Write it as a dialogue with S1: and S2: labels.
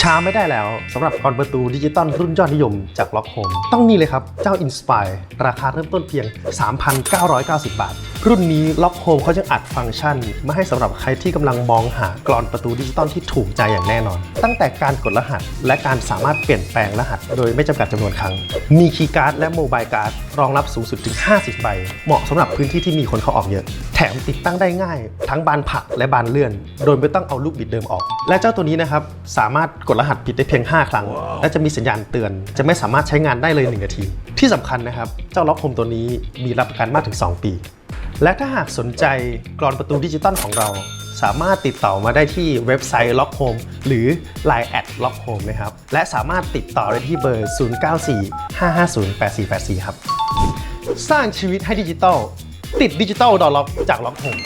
S1: ช้าไม่ได้แล้วสำหรับกรอนประตูดิจิตอลรุ่นยอดนิยมจากล็อกโฮมต้องนี่เลยครับ เจ้า Inspire ราคาเริ่มต้นเพียง 3,990 บาท รุ่นนี้ล็อกโฮมเขาจะอัดฟังก์ชัน มาให้สำหรับใครที่กำลังมองหากรอนประตูดิจิตอลที่ถูกใจอย่างแน่นอน ตั้งแต่การกดรหัส และการสามารถเปลี่ยนแปลงรหัส โดยไม่จำกัดจำนวนครั้ง มีคีย์การ์ดและโมบายการ์ดรองรับสูงสุดถึง 50 ใบ เหมาะสำหรับพื้นที่ที่มีคนเข้าออกเยอะ แถมติดตั้งได้ง่าย ทั้งบานผักและบานเลื่อน โดยไม่ต้องเอาลูกบิดเดิมออก และเจ้าตัวนี้นะครับสามารถกดรหัสผิดได้เพียง 5 ครั้ง และจะมีสัญญาณเตือน จะไม่สามารถใช้งานได้เลย 1 นาที ที่สำคัญนะครับ เจ้าล็อกโฮมตัวนี้มีรับประกันมากถึง 2 ปี และถ้าหากสนใจกรอนประตูดิจิตอลของเรา สามารถติดต่อมาได้ที่เว็บไซต์ Lock Home หรือ Line แอด Lock Home นะครับ และสามารถติดต่อได้ที่เบอร์ 0945508484 ครับ สร้างชีวิตให้ดิจิตอลติดดิจิตอลดอลล็อกจาก Lock Home